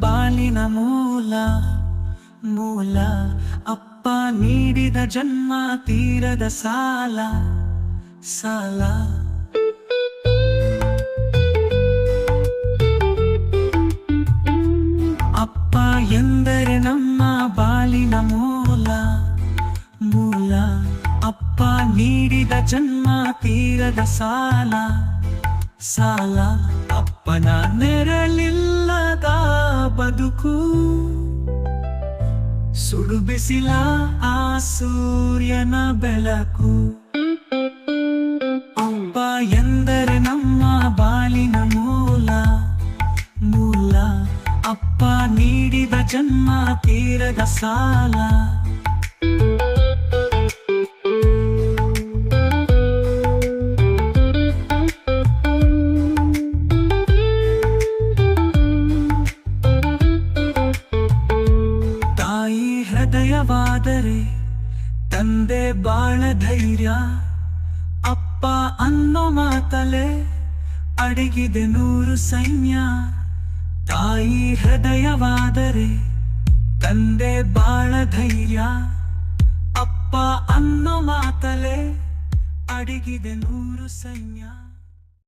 ಬಾಳಿನ ಮೂಲ ಮೂಲ ಅಪ್ಪ ನೀಡಿದ ಜನ್ಮ ತೀರದ ಸಾಲ ಸಾಲ ಅಪ್ಪ ಎಂದರೆ ನಮ್ಮ ಬಾಳಿನ ಮೂಲ ಮೂಲ ಅಪ್ಪ ನೀಡಿದ ಜನ್ಮ ತೀರದ ಸಾಲ ಸಾಲ ಅಪ್ಪನ ನೆರಳಿಲ್ಲದ ಬದುಕು. ಸುಡು ಬಿಸಿಲ ಆ ಸೂರ್ಯನ ಬೆಳಕು. ಅಪ್ಪ ಎಂದರೆ ನಮ್ಮ ಬಾಲಿನ ಮೂಲ. ಮೂಲ ಅಪ್ಪ ನೀಡಿದ ಜನ್ಮ ತೀರದ ಸಾಲ. ಹೃದಯವಾದರೆ ತಂದೆ ಬಾಳ ಧೈರ್ಯ, ಅಪ್ಪ ಅನ್ನೋ ಮಾತಲೆ ಅಡಗಿದೆ ನೂರು ಸೈನ್ಯ. ತಾಯಿ ಹೃದಯವಾದರೆ ತಂದೆ ಬಾಳ ಧೈರ್ಯ, ಅಪ್ಪ ಅನ್ನೋ ಮಾತಲೆ ಅಡಗಿದೆ ನೂರು ಸೈನ್ಯ.